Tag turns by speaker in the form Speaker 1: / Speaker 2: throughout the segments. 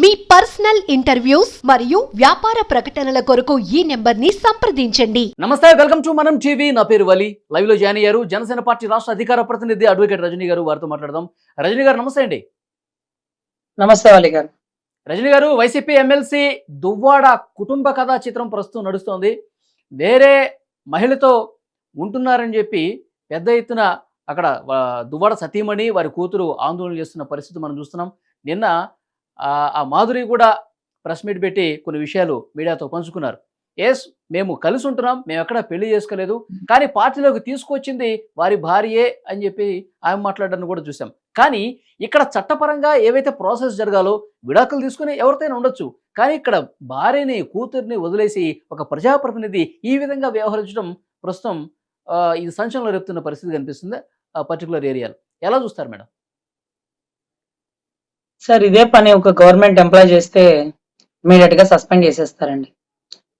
Speaker 1: మీ personal interviews మరియు వ్యాపార ప్రకటనల కొరకు ఈ నెంబర్ని సంప్రదించండి.
Speaker 2: నమస్తే వెల్కమ్ టు మనం టీవీ. నా పేరు వలి. లైవ్లో జాయిన్ అయ్యారు. జనసేన పార్టీ రాష్ట్ర అధికార ప్రతినిధి అడ్వకేట్ రజనీ గారు వారితో మాట్లాడదాం. రజనీ గారు నమస్తే అండి.
Speaker 3: నమస్తే వాలి గారు.
Speaker 2: రజనీ గారు వైసీపీ ఎమ్మెల్సీ దువ్వాడ కుటుంబ కథా చిత్రం ప్రస్తుతం నడుస్తోంది. వేరే మహిళతో ఉంటున్నారని చెప్పి పెద్ద ఎత్తున అక్కడ దువ్వాడ సతీమణి వారి కూతురు ఆందోళన చేస్తున్న పరిస్థితి మనం చూస్తున్నాం. నిన్న ఆ మాధురి కూడా ప్రెస్ మీట్ పెట్టి కొన్ని విషయాలు మీడియాతో పంచుకున్నారు. ఎస్ మేము కలిసి ఉంటున్నాం మేము ఎక్కడ పెళ్ళి చేసుకోలేదు కానీ పార్టీలోకి తీసుకొచ్చింది వారి భార్యే అని చెప్పి ఆమె మాట్లాడడాన్ని కూడా చూసాం. కానీ ఇక్కడ చట్టపరంగా ఏవైతే ప్రాసెస్ జరగాలో విడాకులు తీసుకుని ఎవరితోనే ఉండొచ్చు. కానీ ఇక్కడ భార్యని కూతుర్ని వదిలేసి ఒక ప్రజాప్రతినిధి ఈ విధంగా వ్యవహరించడం ప్రస్తుతం ఇది సంచలనం రేపుతున్న పరిస్థితి కనిపిస్తుంది ఆ పర్టికులర్ ఏరియాలో. ఎలా చూస్తారు మేడం?
Speaker 3: సార్ ఇదే పని ఒక గవర్నమెంట్ ఎంప్లాయ్ చేస్తే ఇమీడియట్గా సస్పెండ్ చేసేస్తారండి.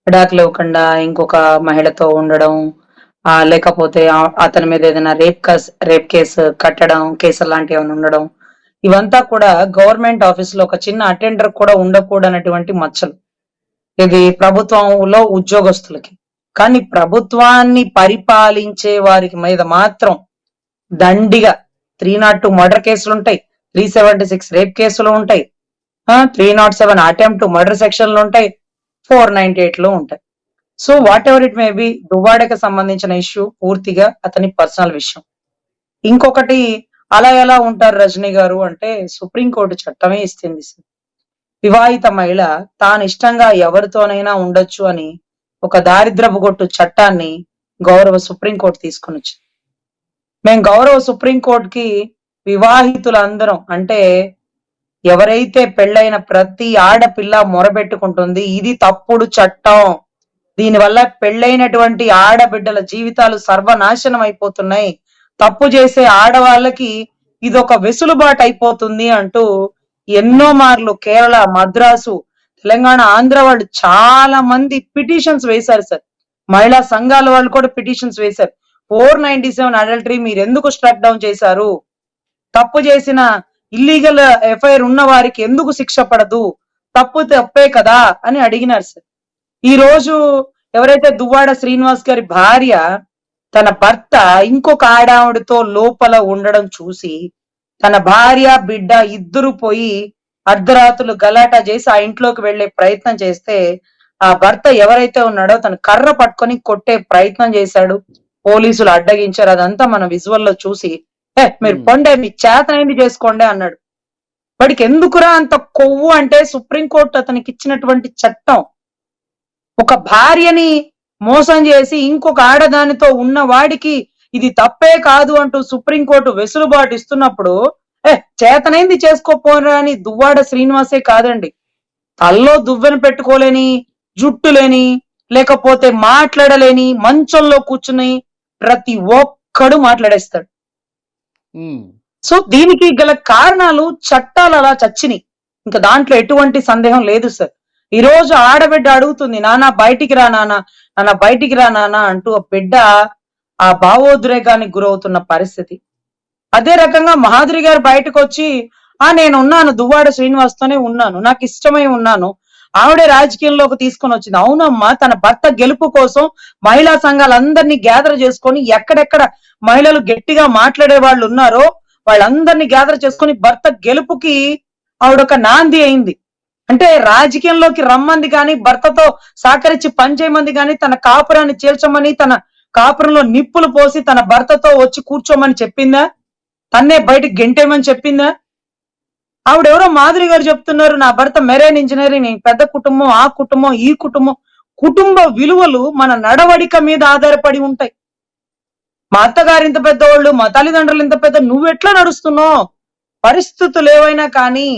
Speaker 3: విడాకులు ఇవ్వకుండా ఇంకొక మహిళతో ఉండడం లేకపోతే అతని మీద ఏదైనా రేప్ కేస్ రేప్ కేసు కట్టడం కేసు లాంటివి ఏమైనా ఉండడం ఇవంతా కూడా గవర్నమెంట్ ఆఫీస్లో ఒక చిన్న అటెండర్ కూడా ఉండకూడనటువంటి మచ్చలు. ఇది ప్రభుత్వంలో ఉద్యోగస్తులకి. కానీ ప్రభుత్వాన్ని పరిపాలించే వారికి మీద మాత్రం దండిగా త్రీ నాట్ టూ మర్డర్ కేసులు ఉంటాయి త్రీ సెవెంటీ సిక్స్ రేప్ కేసులు ఉంటాయి. Three not seven attempt murder సెక్షన్లు ఉంటాయి. ఫోర్ నైన్టీ ఎయిట్లో ఉంటాయి. So whatever it may be దువ్వాడకి సంబంధించిన ఇష్యూ పూర్తిగా అతని పర్సనల్ విషయం. ఇంకొకటి అలా ఎలా ఉంటారు రజనీ గారు అంటే సుప్రీంకోర్టు చట్టమే ఇస్తుంది సార్. వివాహిత మహిళ తాను ఇష్టంగా ఎవరితోనైనా ఉండొచ్చు అని ఒక దారిద్రపు కొట్టు చట్టాన్ని గౌరవ సుప్రీంకోర్టు తీసుకుని వచ్చింది మేము గౌరవ సుప్రీంకోర్టుకి వివాహితులందరం అంటే ఎవరైతే పెళ్ళైన ప్రతి ఆడపిల్ల మొరబెట్టుకుంటుంది ఇది తప్పుడు చట్టం. దీనివల్ల పెళ్ళైనటువంటి ఆడబిడ్డల జీవితాలు సర్వనాశనం అయిపోతున్నాయి. తప్పు చేసే ఆడవాళ్ళకి ఇది ఒక వెసులుబాటు అయిపోతుంది అంటూ ఎన్నో మార్లు కేరళ మద్రాసు తెలంగాణ ఆంధ్ర వాళ్ళు చాలా మంది పిటిషన్స్ వేశారు సార్. మహిళా సంఘాల వాళ్ళు కూడా పిటిషన్స్ వేశారు. ఫోర్ నైన్టీ సెవెన్ అడల్టరీ మీరు ఎందుకు స్ట్రక్ డౌన్ చేశారు? తప్పు చేసిన ఇల్లీగల్ ఎఫ్ఐఆర్ ఉన్న వారికి ఎందుకు శిక్ష పడదు? తప్పు తప్పే కదా అని అడిగినారు సార్. ఈ రోజు ఎవరైతే దువ్వాడ శ్రీనివాస్ గారి భార్య తన భర్త ఇంకొక ఆడావిడితో లోపల ఉండడం చూసి తన భార్య బిడ్డ ఇద్దరు పోయి అర్ధరాత్రులు గలాటా చేసి ఆ ఇంట్లోకి వెళ్ళే ప్రయత్నం చేస్తే ఆ భర్త ఎవరైతే ఉన్నాడో తన కర్ర పట్టుకొని కొట్టే ప్రయత్నం చేశాడు. పోలీసులు అడ్డగించారు. అదంతా మన విజువల్లో చూసి ఏ మీరు. పొండే మీ చేతనైంది చేసుకోండి అన్నాడు. వాడికి ఎందుకురా అంత కొవ్వు అంటే సుప్రీంకోర్టు అతనికి ఇచ్చినటువంటి చట్టం. ఒక భార్యని మోసం చేసి ఇంకొక ఆడదానితో ఉన్న వాడికి ఇది తప్పే కాదు అంటూ సుప్రీంకోర్టు వెసులుబాటు ఇస్తున్నప్పుడు ఏ చేతనైంది చేసుకోపోరా అని దువ్వాడ శ్రీనివాసే కాదండి. తల్లో దువ్వెన పెట్టుకోలేని జుట్టు లేని లేకపోతే మాట్లాడలేని మంచంలో కూర్చుని ప్రతి ఒక్కడు మాట్లాడేస్తాడు.
Speaker 2: Hmm.
Speaker 3: సో దీనికి గల కారణాలు చట్టాలు అలా చచ్చినాయి. ఇంకా దాంట్లో ఎటువంటి సందేహం లేదు సార్ ఈ రోజు ఆడబిడ్డ అడుగుతుంది నానా బయటికి రా నానా నాన్న బయటికి రా నానా అంటూ ఆ బిడ్డ ఆ భావోద్రేగానికి గురవుతున్న పరిస్థితి. అదే రకంగా మహాద్రి గారు బయటకు వచ్చి ఆ నేను ఉన్నాను దువ్వాడ శ్రీనివాస్ తోనే ఉన్నాను నాకు ఇష్టమై ఉన్నాను ఆవిడే రాజకీయంలోకి తీసుకొని వచ్చింది. అవునమ్మా తన భర్త గెలుపు కోసం మహిళా సంఘాలందరినీ గ్యాదర్ చేసుకొని ఎక్కడెక్కడ మహిళలు గట్టిగా మాట్లాడే వాళ్ళు ఉన్నారో వాళ్ళందరినీ గ్యాదర్ చేసుకొని భర్త గెలుపుకి ఆవిడ ఒక నాంది అయింది. అంటే రాజకీయంలోకి రమ్మంది కానీ భర్తతో సహకరించి పనిచేయమంది కానీ తన కాపురాన్ని చేల్చమని తన కాపురంలో నిప్పులు పోసి తన భర్తతో వచ్చి కూర్చోమని చెప్పిందా? తన్నే బయటికి గెంటేమని చెప్పిందా? ఆవిడెవరో మాధురి గారు చెప్తున్నారు నా భర్త మెరైన్ ఇంజనీరింగ్ పెద్ద కుటుంబం ఆ కుటుంబం ఈ కుటుంబం. కుటుంబ విలువలు మన నడవడిక మీద ఆధారపడి ఉంటాయి. మా అత్తగారు ఇంత పెద్దవాళ్ళు మా తల్లిదండ్రులు ఇంత పెద్ద నువ్వెట్లా నడుస్తున్నావు? పరిస్థితులు ఏవైనా కానీ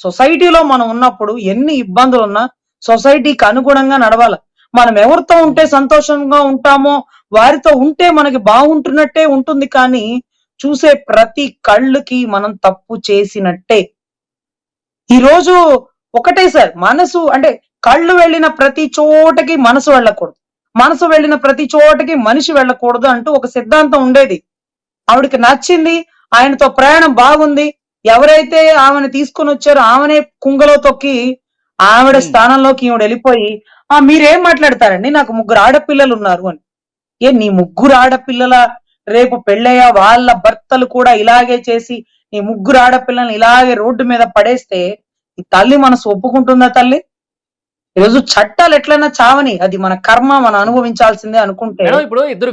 Speaker 3: సొసైటీలో మనం ఉన్నప్పుడు ఎన్ని ఇబ్బందులు ఉన్నా సొసైటీకి అనుగుణంగా నడవాలి. మనం ఎవరితో ఉంటే సంతోషంగా ఉంటామో వారితో ఉంటే మనకి బాగుంటున్నట్టే ఉంటుంది కానీ చూసే ప్రతి కళ్ళుకి మనం తప్పు చేసినట్టే. ఈ రోజు ఒకటే సార్ మనసు అంటే కళ్ళు వెళ్ళిన ప్రతి చోటకి మనసు వెళ్ళకూడదు. మనసు వెళ్ళిన ప్రతి చోటకి మనిషి వెళ్ళకూడదు అంటూ ఒక సిద్ధాంతం ఉండేది. ఆవిడకి నచ్చింది ఆయనతో ప్రయాణం బాగుంది. ఎవరైతే ఆమెను తీసుకొని వచ్చారో ఆమెనే కుంగలో తొక్కి ఆవిడ. స్థానంలోకి ఈవిడ వెళ్ళిపోయి ఆ మీరేం మాట్లాడతారండి? నాకు ముగ్గురు ఆడపిల్లలు ఉన్నారు అని. ఏ నీ ముగ్గురు ఆడపిల్లల? రేపు పెళ్ళయ్య వాళ్ళ భర్తలు కూడా ఇలాగే చేసి నీ ముగ్గురు ఆడపిల్లల్ని ఇలాగే రోడ్డు మీద పడేస్తే ఈ తల్లి మనసు ఒప్పుకుంటుందా తల్లి? ఈరోజు చట్టాలు ఎట్లైనా చావని అది మన కర్మ మనం అనుభవించాల్సిందే అనుకుంటే
Speaker 2: మేడం ఇప్పుడు ఇద్దరు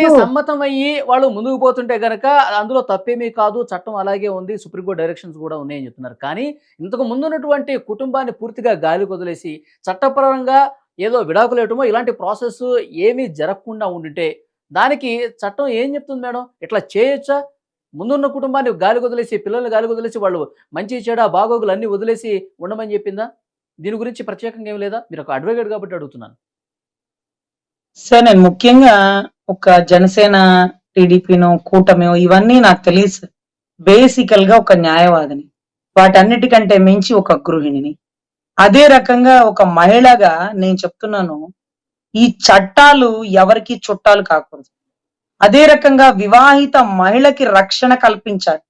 Speaker 3: ఈ
Speaker 2: సమ్మతం అయ్యి వాళ్ళు ముందుకు పోతుంటే గనక అందులో తప్పేమీ కాదు చట్టం అలాగే ఉంది సుప్రీంకోర్టు డైరెక్షన్స్ కూడా ఉన్నాయని చెప్తున్నారు. కానీ ఇంతకు ముందు ఉన్నటువంటి కుటుంబాన్ని పూర్తిగా గాలి వదిలేసి చట్టపరంగా ఏదో విడాకులు ఇవ్వటమో ఇలాంటి ప్రాసెస్ ఏమీ జరగకుండా ఉండింటే దానికి చట్టం ఏం చెప్తుంది మేడం? ఇట్లా చేయొచ్చా? ముందున్న కుటుంబాన్ని గాలి వదిలేసి పిల్లల్ని గాలి వదిలేసి వాళ్ళు మంచి చెడ బాగోగులు అన్ని వదిలేసి ఉండమని చెప్పిందా? దీని గురించి ప్రత్యేకంగా ఏం లేదా? మీరు ఒక అడ్వకేట్ కాబట్టి అడుగుతున్నాను.
Speaker 3: సార్ నేను ముఖ్యంగా ఒక జనసేన టీడీపీను కూటమి ఇవన్నీ నాకు తెలియదు బేసికల్గా ఒక న్యాయవాదిని వాటన్నిటికంటే మించి ఒక గృహిణిని. అదే రకంగా ఒక మహిళగా నేను చెప్తున్నాను ఈ చట్టాలు ఎవరికి చుట్టాలు కాకూడదు. అదే రకంగా వివాహిత మహిళకి రక్షణ కల్పించాలి.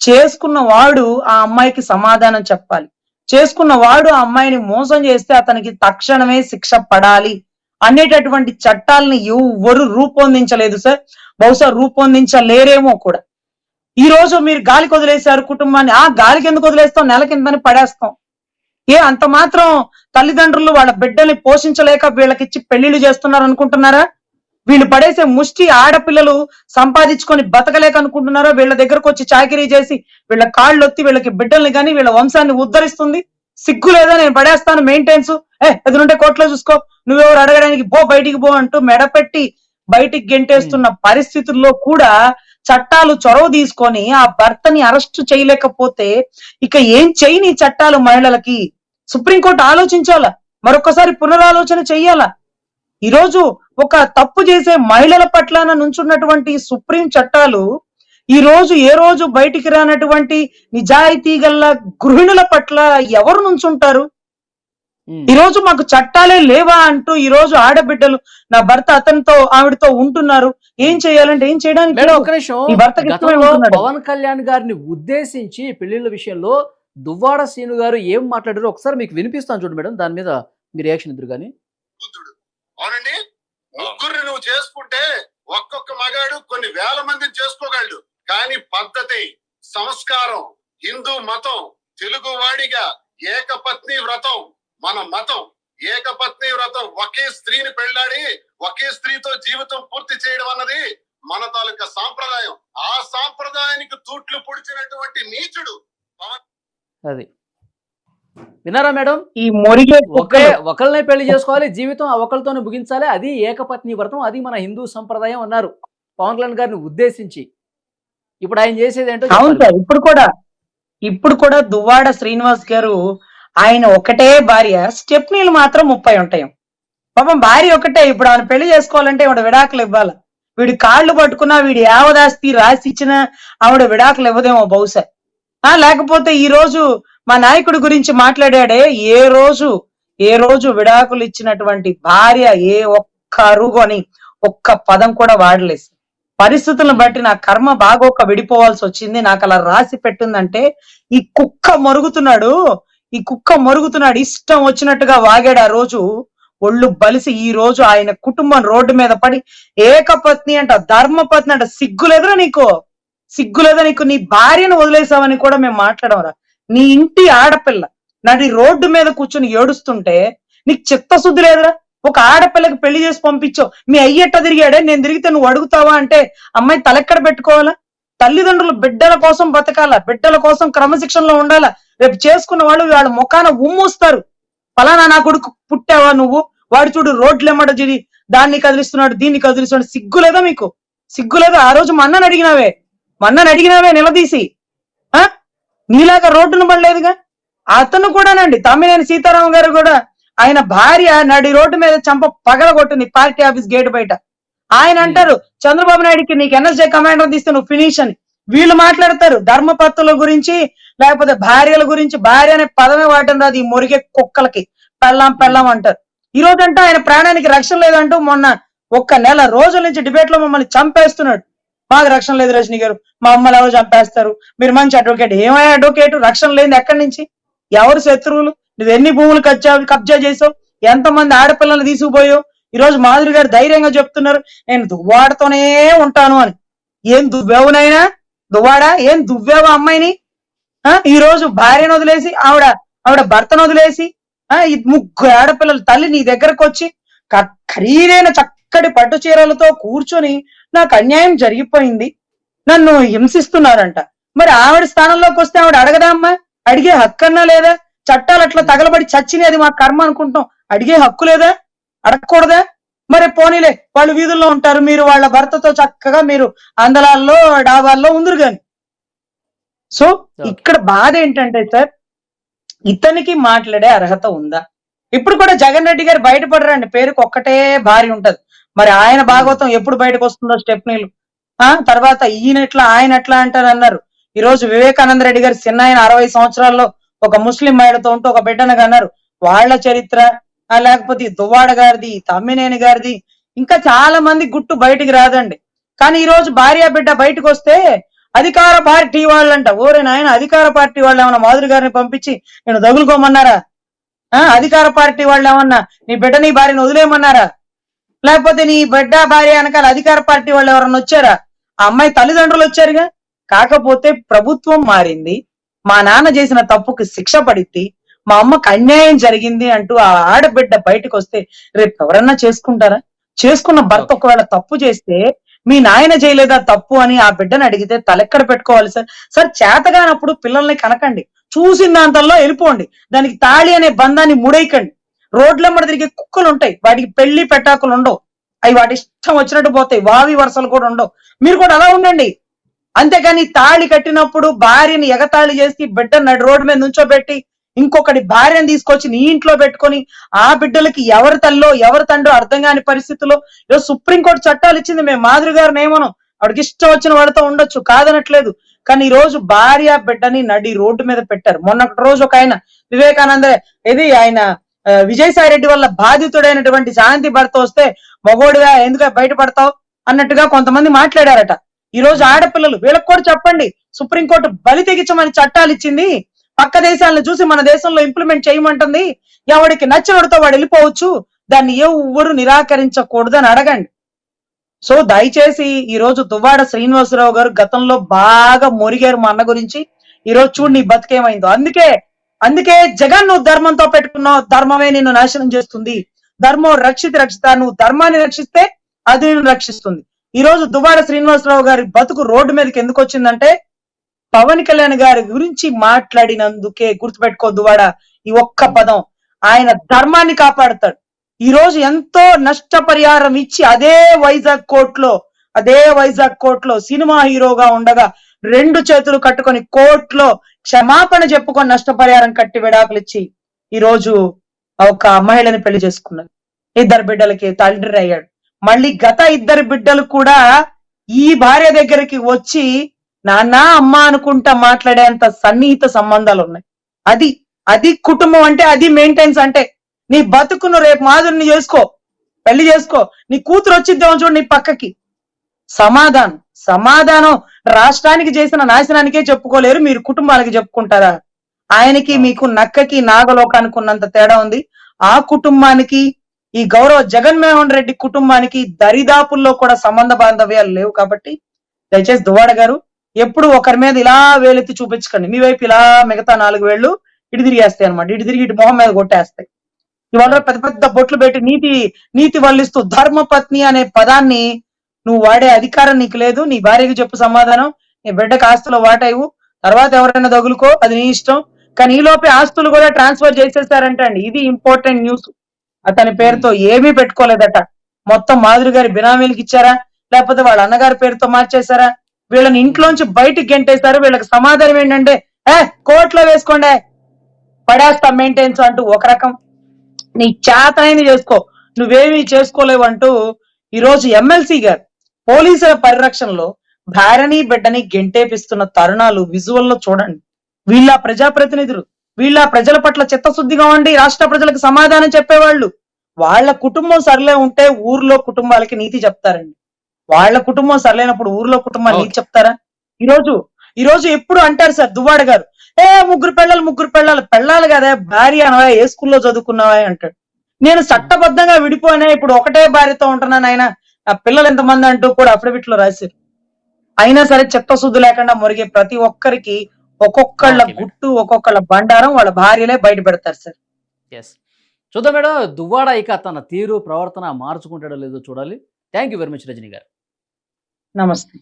Speaker 3: చేసుకున్న వాడు ఆ అమ్మాయికి సమాధానం చెప్పాలి. చేసుకున్న వాడు ఆ అమ్మాయిని మోసం చేస్తే అతనికి తక్షణమే శిక్ష పడాలి అనేటటువంటి చట్టాలని ఎవ్వరు రూపొందించలేదు సార్. బహుశా రూపొందించలేరేమో కూడా. ఈ రోజు మీరు గాలికి వదిలేశారు కుటుంబాన్ని. ఆ గాలికి ఎందుకు వదిలేస్తాం? నెల కిందని పడేస్తాం. ఏ అంత మాత్రం తల్లిదండ్రులు వాళ్ళ బిడ్డల్ని పోషించలేక వీళ్ళకిచ్చి పెళ్ళిళ్ళు చేస్తున్నారు అనుకుంటున్నారా? వీళ్ళు పడేసే ముష్టి ఆడపిల్లలు సంపాదించుకొని బతకలేక అనుకుంటున్నారా వీళ్ళ దగ్గరకు వచ్చి చాకరీ చేసి వీళ్ళ కాళ్ళు ఒత్తి వీళ్ళకి బిడ్డల్ని గాని వీళ్ళ వంశాన్ని ఉద్ధరిస్తుంది. సిగ్గు లేదా? నేను పడేస్తాను మెయింటెన్స్ ఏ ఎదురుంటే కోర్టులో చూసుకో. నువ్వెవరు అడగడానికి పో బయటికి పో అంటూ మెడపెట్టి బయటికి గెంటేస్తున్న పరిస్థితుల్లో కూడా చట్టాలు చొరవ తీసుకొని ఆ భర్తని అరెస్ట్ చేయలేకపోతే ఇక ఏం చేయని చట్టాలు మహిళలకి? సుప్రీంకోర్టు ఆలోచించాలా? మరొకసారి పునరాలోచన చెయ్యాలా? ఈరోజు ఒక తప్పు చేసే మహిళల పట్ల నుంచున్నటువంటి సుప్రీం చట్టాలు ఈ రోజు ఏ రోజు బయటికి రానటువంటి నిజాయితీ గల గృహిణుల పట్ల ఎవరు నుంచుంటారు. ఈ రోజు మాకు చట్టాలే లేవా అంటూ ఈ రోజు ఆడబిడ్డలు నా భర్త అతనితో ఆవిడతో ఉంటున్నారు. ఏం చేయాలంటే ఏం చేయడానికి.
Speaker 2: పవన్ కళ్యాణ్ గారిని ఉద్దేశించి పెళ్ళిళ్ళ విషయంలో దువ్వాడ శ్రీను గారు ఏం మాట్లాడారో ఒకసారి మీకు వినిపిస్తాను చూడు మేడం. దాని మీద మీ రియాక్షన్ ఇద్దరు కానీ.
Speaker 4: అవునండి? ముగ్గురిని నువ్వు చేసుకుంటే ఒక్కొక్క మగాడు కొన్ని వేల మందిని చేసుకోగలడు. కానీ పద్ధతి సంస్కారం హిందూ మతం తెలుగు వాడిగా ఏకపత్ని వ్రతం మన మతం. ఏకపత్ని వ్రతం ఒకే స్త్రీని పెళ్ళాడి ఒకే స్త్రీతో జీవితం పూర్తి చేయడం అన్నది మన తాలూకా సాంప్రదాయం. ఆ సాంప్రదాయానికి తూట్లు పొడిచినటువంటి నీచుడు
Speaker 2: అది. విన్నారా మేడం?
Speaker 3: ఈ మొరిగే
Speaker 2: ఒకే ఒకళ్ళనే పెళ్ళి చేసుకోవాలి జీవితం ఆ ఒకరితోనే ముగించాలి అది ఏకపత్ని వ్రతం అది మన హిందూ సంప్రదాయం అన్నారు పవన్ కళ్యాణ్ గారిని ఉద్దేశించి. ఇప్పుడు ఆయన చేసేది ఏంటో
Speaker 3: అవును. సార్ ఇప్పుడు కూడా ఇప్పుడు కూడా దువ్వాడ శ్రీనివాస్ గారు ఆయన ఒకటే భార్య స్టెప్నీలు మాత్రం ముప్పై ఉంటాయి. పాపం భార్య ఒకటే ఇప్పుడు ఆయన పెళ్ళి చేసుకోవాలంటే ఆవిడ విడాకులు ఇవ్వాలి? వీడి కాళ్ళు పట్టుకున్నా వీడి యావదాస్తి రాసి ఇచ్చిన ఆవిడ విడాకులు ఇవ్వదేమో బహుశా. ఆ లేకపోతే ఈ రోజు మా నాయకుడి గురించి మాట్లాడాడే ఏ రోజు ఏ రోజు విడాకులు ఇచ్చినటువంటి భార్య ఏ ఒక్క అరుగు అని ఒక్క పదం కూడా వాడలేదు. పరిస్థితులను బట్టి నా కర్మ బాగోక విడిపోవాల్సి వచ్చింది. నాకు అలా రాసి పెట్టిందంటే ఈ కుక్క మరుగుతున్నాడు ఈ కుక్క మరుగుతున్నాడు ఇష్టం వచ్చినట్టుగా వాగాడు ఆ రోజు. ఒళ్ళు బలిసి ఈ రోజు ఆయన కుటుంబం రోడ్డు మీద పడి ఏకపత్ని అంట ధర్మపత్ని అంట సిగ్గులేదురా నీకు? సిగ్గులేదా నీకు? నీ భార్యను వదిలేసావని కూడా మేము మాట్లాడమరా? నీ ఇంటి ఆడపిల్ల నడి రోడ్డు మీద కూర్చుని ఏడుస్తుంటే నీకు చిత్తశుద్ధి లేదురా? ఒక ఆడపిల్లకి పెళ్ళి చేసి పంపించావు. మీ అయ్యట్ట తిరిగాడే? నేను తిరిగితే నువ్వు అడుగుతావా అంటే అమ్మాయి తలెక్కడ పెట్టుకోవాలా? తల్లిదండ్రులు బిడ్డల కోసం బతకాల? బిడ్డల కోసం క్రమశిక్షణలో ఉండాలా? రేపు చేసుకున్న వాళ్ళు వాళ్ళ ముఖాన ఉమ్మూస్తారు. ఫలానా నా కొడుకు పుట్టావా నువ్వు? వాడు చూడు రోడ్లు ఎమ్మడ జిరి దాన్ని కదిలిస్తున్నాడు దీన్ని కదిలిస్తున్నాడు. సిగ్గు లేదా మీకు? సిగ్గు లేదా? ఆ రోజు మా అడిగినావే. మా అడిగినావే నిలదీసి. ఆ? నీలాగా రోడ్డును పడలేదుగా? అతను కూడానండి తమ్మినేని సీతారాం గారు కూడా ఆయన భార్య నడి రోడ్డు మీద చంప పగలగొట్టింది పార్టీ ఆఫీస్ గేట్ బయట. ఆయన అంటారు చంద్రబాబు నాయుడుకి నీకు ఎన్ఎస్జే కమాండర్ తీస్తే నువ్వు ఫినిష్ అని. వీళ్ళు మాట్లాడతారు ధర్మపత్తుల గురించి లేకపోతే భార్యల గురించి భార్య అనే పదమే వాడటం రాదు ఈ మురిగే కుక్కలకి. పెళ్ళాం పెళ్ళాం అంటారు. ఈ రోజంటే ఆయన ప్రాణానికి రక్షణ లేదంటూ మొన్న ఒక్క నెల రోజుల నుంచి డిబేట్లో మమ్మల్ని చంపేస్తున్నాడు. మాకు రక్షణ లేదు రజనీ గారు. మా అమ్మలు ఎవరు చంపేస్తారు? మీరు మంచి అడ్వకేట్ ఏమైనా అడ్వకేట్ రక్షణ లేదు ఎక్కడి నుంచి? ఎవరు శత్రువులు? నువ్వు ఎన్ని భూములు కబ్జా కబ్జా చేసావు ఎంతమంది ఆడపిల్లలు తీసుకుపోయావు? ఈ రోజు మాధురి గారు ధైర్యంగా చెప్తున్నారు నేను దువ్వాడతోనే ఉంటాను అని. ఏం దువ్వేవునైనా దువ్వాడా? ఏం దువ్వేవా అమ్మాయిని? ఆ ఈ రోజు భార్యను వదిలేసి ఆవిడ ఆవిడ భర్తను వదిలేసి ఆ ఈ ముగ్గురు ఆడపిల్లల తల్లి నీ దగ్గరకు వచ్చి ఖరీదైన చక్కటి పట్టు చీరలతో కూర్చొని నాకు అన్యాయం జరిగిపోయింది. నన్ను హింసిస్తున్నారంట. మరి ఆవిడ స్థానంలోకి వస్తే ఆవిడ అడగదా అమ్మా? అడిగే హక్కు అన్నా లేదా? చట్టాలు అట్లా తగలబడి చచ్చినది అది మా కర్మ అనుకుంటాం అడిగే హక్కు లేదా? అడగకూడదా? మరి పోనీలే వాళ్ళు వీధుల్లో ఉంటారు. మీరు వాళ్ళ భర్తతో చక్కగా మీరు అందలాల్లో డాబాల్లో ఉందరు గాని. సో ఇక్కడ బాధ ఏంటంటే సార్ ఇతనికి మాట్లాడే అర్హత ఉందా? ఇప్పుడు కూడా జగన్ రెడ్డి గారు బయటపడరండి. పేరుకు ఒక్కటే భార్య ఉంటది. మరి ఆయన భాగవతం ఎప్పుడు బయటకు వస్తుందో స్టెప్నీలు ఆ తర్వాత ఈయన ఎట్లా ఆయన ఎట్లా అంటారు అన్నారు. ఈ రోజు వివేకానంద రెడ్డి గారు చిన్న ఆయన అరవై సంవత్సరాల్లో ఒక ముస్లిం మహిళతో ఉంటూ ఒక బిడ్డనగా అన్నారు వాళ్ళ చరిత్ర లేకపోతే ఈ దువ్వాడ గారిది ఈ తమ్మినేని గారిది ఇంకా చాలా మంది గుట్టు బయటికి రాదండి. కానీ ఈ రోజు భార్య బిడ్డ బయటకు వస్తే అధికార పార్టీ వాళ్ళంట. ఓరే నాయన అధికార పార్టీ వాళ్ళు ఏమన్నా మాధురి గారిని పంపించి నేను తగులుకోమన్నారా? ఆ అధికార పార్టీ వాళ్ళు ఏమన్నా నీ బిడ్డ నీ భార్యను వదిలేయమన్నారా? లేకపోతే నీ బిడ్డ భార్య వెనకాల అధికార పార్టీ వాళ్ళు ఎవరన్నా వచ్చారా? ఆ అమ్మాయి తల్లిదండ్రులు వచ్చారుగా? కాకపోతే ప్రభుత్వం మారింది. మా నాన్న చేసిన తప్పుకి శిక్ష పడిద్ది. మా అమ్మకు అన్యాయం జరిగింది అంటూ ఆ ఆడబిడ్డ బయటకు వస్తే రేపు ఎవరన్నా చేసుకుంటారా? చేసుకున్న భర్త ఒకవేళ తప్పు చేస్తే మీ నాయన చేయలేదా తప్పు అని ఆ బిడ్డను అడిగితే తలెక్కడ పెట్టుకోవాలి సార్? సార్ చేతగానప్పుడు పిల్లల్ని కనకండి. చూసిన దాంతల్లో వెళ్ళిపోండి దానికి తాళి అనే బంధాన్ని ముడైకండి. రోడ్లెమ్మడి తిరిగే కుక్కలు ఉంటాయి. వాటికి పెళ్ళి పెట్టాకులు ఉండవు. అవి వాటి ఇష్టం వచ్చినట్టు పోతాయి. వావి వరుసలు కూడా ఉండవు. మీరు కూడా అలా ఉండండి. అంతేగాని తాళి కట్టినప్పుడు భార్యని ఎగతాళి చేసి బిడ్డ నడి రోడ్డు మీద నుంచోబెట్టి ఇంకొకటి భార్యను తీసుకొచ్చి నీ ఇంట్లో పెట్టుకొని ఆ బిడ్డలకి ఎవరి తల్లో ఎవరి తండ్రో అర్థం కాని పరిస్థితుల్లో ఈరోజు సుప్రీంకోర్టు చట్టాలు ఇచ్చింది మేము మాధురి గారిని ఏమను ఆవిడకి ఇష్టం వచ్చిన వాడితో ఉండొచ్చు. కాదనట్లేదు. కానీ ఈ రోజు భార్య బిడ్డని నడి రోడ్డు మీద పెట్టారు. మొన్నటి రోజు ఒక ఆయన వివేకానంద ఇది ఆయన విజయసాయి రెడ్డి వల్ల బాధితుడైనటువంటి శాంతి భర్త వస్తే మగోడిగా ఎందుకు బయటపడతావు అన్నట్టుగా కొంతమంది మాట్లాడారట. ఈ రోజు ఆడపిల్లలు వీళ్ళకి కూడా చెప్పండి. సుప్రీంకోర్టు బలి తెగించమని చట్టాలు ఇచ్చింది. పక్క దేశాలను చూసి మన దేశంలో ఇంప్లిమెంట్ చేయమంటుంది. ఎవడికి నచ్చినోడితో వాడు వెళ్ళిపోవచ్చు. దాన్ని ఎవరు నిరాకరించకూడదు అని అడగండి. సో దయచేసి ఈ రోజు దువ్వాడ శ్రీనివాసరావు గారు గతంలో బాగా మొరిగారు మా అన్న గురించి. ఈ రోజు చూడు నీ బతికేమైందో. అందుకే అందుకే జగన్ నువ్వు ధర్మంతో పెట్టుకున్నావు ధర్మమే నిన్ను నాశనం చేస్తుంది. ధర్మం రక్షిత రక్షిత. నువ్వు ధర్మాన్ని రక్షిస్తే అది నిన్ను రక్షిస్తుంది. ఈ రోజు దుబార శ్రీనివాసరావు గారి బతుకు రోడ్డు మీదకి ఎందుకు వచ్చిందంటే పవన్ కళ్యాణ్ గారి గురించి మాట్లాడినందుకే గుర్తుపెట్టుకో దువాడ ఈ ఒక్క పదం. ఆయన ధర్మాన్ని కాపాడతాడు. ఈ రోజు ఎంతో నష్టపరిహారం ఇచ్చి అదే వైజాగ్ కోర్టులో అదే వైజాగ్ కోర్టులో సినిమా హీరోగా ఉండగా రెండు చేతులు కట్టుకొని కోర్టులో క్షమాపణ చెప్పుకొని నష్టపరిహారం కట్టి విడాకులు ఇచ్చి ఈ రోజు ఒక మహిళని పెళ్ళి చేసుకున్నాడు ఇద్దరు బిడ్డలకి తండ్రి అయ్యాడు. మళ్ళీ గత ఇద్దరు బిడ్డలు కూడా ఈ భార్య దగ్గరికి వచ్చి నాన్న అమ్మ అనుకుంటా మాట్లాడేంత సన్నిహిత సంబంధాలు ఉన్నాయి. అది అది కుటుంబం అంటే అది మెయింటెన్స్ అంటే. నీ బతుకును రేపు మాధురిని చేసుకో పెళ్ళి చేసుకో. నీ కూతురు వచ్చిద్దాం చూడు నీ పక్కకి. సమాధానం. సమాధానం రాష్ట్రానికి చేసిన నాశనానికే చెప్పుకోలేరు మీరు కుటుంబానికి చెప్పుకుంటారా? ఆయనకి మీకు నక్కకి నాగలోకానికి ఉన్నంత తేడా ఉంది. ఆ కుటుంబానికి ఈ గౌరవ జగన్మోహన్ రెడ్డి కుటుంబానికి దరిదాపుల్లో కూడా సంబంధ బాంధవ్యాలు లేవు కాబట్టి దయచేసి దువాడ గారు ఎప్పుడు ఒకరి మీద ఇలా వేలెత్తి చూపించకండి. మీ వైపు ఇలా మిగతా నాలుగు వేళ్ళు ఇటు తిరిగేస్తాయి అనమాట ఇటు తిరిగి ఇటు మొహం మీద కొట్టేస్తాయి. ఇవాళ పెద్ద పెద్ద బొట్లు పెట్టి నీతి నీతి వల్లిస్తూ ధర్మపత్ని అనే పదాన్ని నువ్వు వాడే అధికారం నీకు లేదు నీ భార్యకి చెప్పు సమాధానం నీ బిడ్డకు ఆస్తులు వాటైవు తర్వాత ఎవరైనా తగులుకో అది నీ ఇష్టం. కానీ ఈ లోపే ఆస్తులు కూడా ట్రాన్స్ఫర్ చేసేసారంట అండి ఇది ఇంపార్టెంట్ న్యూస్. అతని పేరుతో ఏమీ పెట్టుకోలేదట. మొత్తం మాధురి గారి బినామీలకు ఇచ్చారా? లేకపోతే వాళ్ళ అన్నగారి పేరుతో మార్చేశారా? వీళ్ళని ఇంట్లోంచి బయటికి గెంటేశారు. వీళ్ళకి సమాధానం ఏంటంటే ఏ కోర్టులో వేసుకోండి. పడేస్తా మెయింటెన్స్ అంటూ ఒక రకం. నీ చేతనైంది చేసుకో. నువ్వేమీ చేసుకోలేవు అంటూ ఈ రోజు ఎమ్మెల్సీ గారు పోలీసుల పరిరక్షణలో భార్యని బిడ్డని గెంటేపిస్తున్న తరుణాలు విజువల్లో చూడండి. వీళ్ళ ప్రజాప్రతినిధులు వీళ్ళ ప్రజల పట్ల చిత్తశుద్ధిగా ఉండి రాష్ట్ర ప్రజలకు సమాధానం చెప్పేవాళ్ళు. వాళ్ళ కుటుంబం సరిలే ఉంటే ఊర్లో కుటుంబాలకి నీతి చెప్తారండి. వాళ్ళ కుటుంబం సరైనప్పుడు ఊర్లో కుటుంబాలు. నీకు చెప్తారా? ఈ రోజు ఈ రోజు ఎప్పుడు అంటారు సార్ దువ్వాడ గారు? ఏ ముగ్గురు పెళ్ళాలి ముగ్గురు పెళ్ళాలి పెళ్ళాలి కదా భార్య అనవా ఏ స్కూల్లో చదువుకున్నావా అంటాడు. నేను చట్టబద్ధంగా విడిపోయినా ఇప్పుడు ఒకటే భార్యతో ఉంటున్నాను ఆయన. నా పిల్లలు ఎంతమంది అంటూ కూడా అఫిడవిట్లో రాశారు. అయినా సరే చిత్తశుద్ధి లేకుండా మురిగే ప్రతి ఒక్కరికి ఒక్కొక్కళ్ళ. గుట్టు ఒక్కొక్కళ్ళ బండారం వాళ్ళ భార్యలే బయట పెడతారు సార్
Speaker 2: ఎస్ చూద్దాం మేడం దువ్వాడ ఇక తన తీరు ప్రవర్తన మార్చుకుంటాడో లేదో చూడాలి. Thank you very much Rajini గారు.
Speaker 3: నమస్తే.